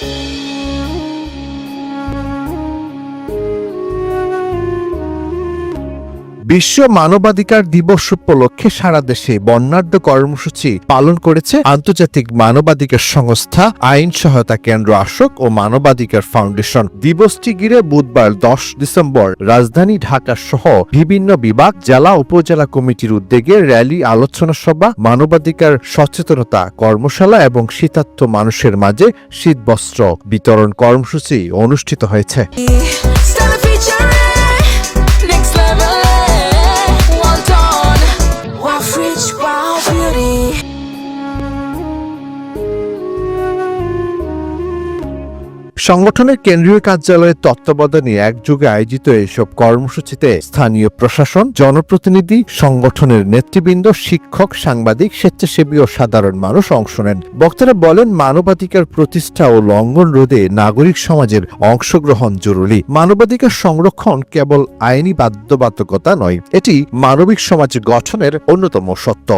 thank you বিশ্ব মানবাধিকার দিবস উপলক্ষে সারা দেশে বর্ণাঢ্য কর্মসূচি পালন করেছে আন্তর্জাতিক মানবাধিকার সংস্থা, আইন সহায়তা কেন্দ্র আসক ও মানবাধিকার ফাউন্ডেশন। দিবসটি ঘিরে বুধবার দশ ডিসেম্বর রাজধানী ঢাকা সহ বিভিন্ন বিভাগ, জেলা, উপজেলা কমিটির উদ্যোগে র্যালি, আলোচনা সভা, মানবাধিকার সচেতনতা কর্মশালা এবং শীতার্থ মানুষের মাঝে শীতবস্ত্র বিতরণ কর্মসূচি অনুষ্ঠিত হয়েছে। সংগঠনের কেন্দ্রীয় কার্যালয়ের তত্ত্বাবধানে একযোগে আয়োজিত এসব কর্মসূচিতে স্থানীয় প্রশাসন, জনপ্রতিনিধি, সংগঠনের নেতৃবৃন্দ, শিক্ষক, সাংবাদিক, স্বেচ্ছাসেবী ও সাধারণ মানুষ অংশ নেন। বক্তারা বলেন, মানবাধিকার প্রতিষ্ঠা ও লঙ্ঘন রোধে নাগরিক সমাজের অংশগ্রহণ জরুরি। মানবাধিকার সংরক্ষণ কেবল আইনি বাধ্যবাধকতা নয়, এটি মানবিক সমাজ গঠনের অন্যতম সত্য।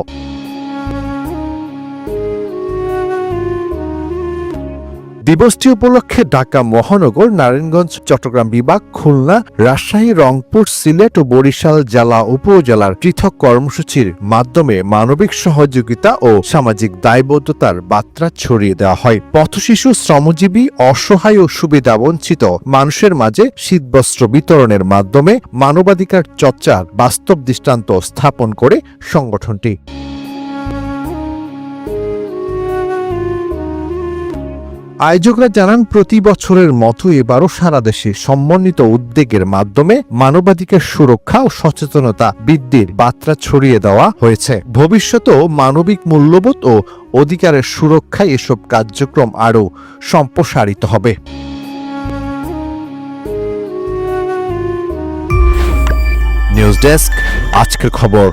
দিবসটি উপলক্ষে ঢাকা মহানগর, নারায়ণগঞ্জ, চট্টগ্রাম বিভাগ, খুলনা, রাজশাহী, রংপুর, সিলেট ও বরিশাল জেলা উপজেলার পৃথক কর্মসূচির মাধ্যমে মানবিক সহযোগিতা ও সামাজিক দায়বদ্ধতার বার্তা ছড়িয়ে দেওয়া হয়। পথশিশু শ্রমজীবী, অসহায় ও সুবিধাবঞ্চিত মানুষের মাঝে শীতবস্ত্র বিতরণের মাধ্যমে মানবাধিকার চর্চার বাস্তব দৃষ্টান্ত স্থাপন করে সংগঠনটি। আয়োজকরা জানান, প্রতি বছরের মতো এবারও সারা দেশে সমন্বিত উদ্যোগের মাধ্যমে মানবাধিকার সুরক্ষা ও সচেতনতা বৃদ্ধির বার্তা ছড়িয়ে দেওয়া হয়েছে। ভবিষ্যতেও মানবিক মূল্যবোধ ও অধিকারের সুরক্ষায় এসব কার্যক্রম আরও সম্প্রসারিত হবে। নিউজ ডেস্ক, আজকের খবর।